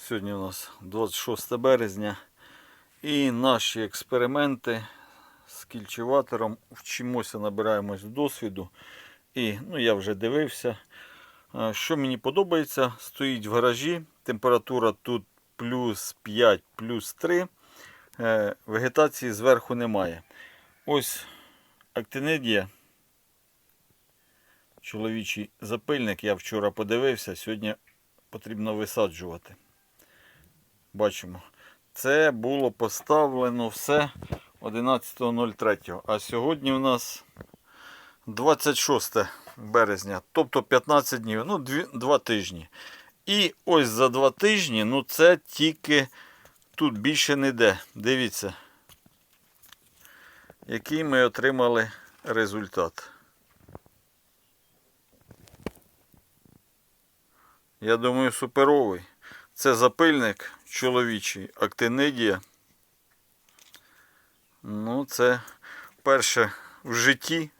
Сьогодні у нас 26 березня. І наші експерименти з кільчеватором. Вчимося, набираємось досвіду. І ну, я вже дивився. Е, Що мені подобається, стоїть в гаражі. Температура тут плюс 5, плюс 3. Е, Вегетації зверху немає. Ось актинидія. Чоловічий запильник. Я вчора подивився. Сьогодні потрібно висаджувати. Бачимо. Це було поставлено все 11.03. А сьогодні у нас 26 березня, тобто 15 днів, ну 2 тижні. І ось за 2 тижні, ну це тільки тут більше не йде. Дивіться, який ми отримали результат. Я думаю, суперовий. Це запильник чоловічий, актинидія. Ну, це перше в житті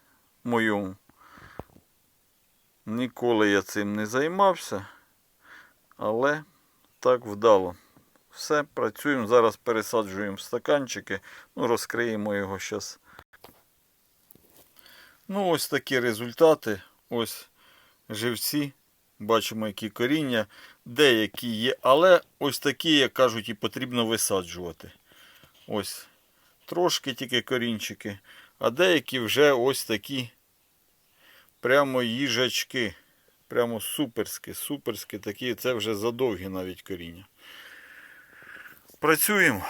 моєму. Ніколи я цим не займався, але так вдало. Все, працюємо. Зараз пересаджуємо в стаканчики. Ну, розкриємо його зараз. Ну, ось такі результати. Ось живці. Бачимо, які коріння. Деякі є, але ось такі, як кажуть, і потрібно висаджувати. Ось трошки тільки корінчики. А деякі вже ось такі прямо їжачки. Прямо суперські, суперські такі. Це вже задовгі навіть коріння. Працюємо.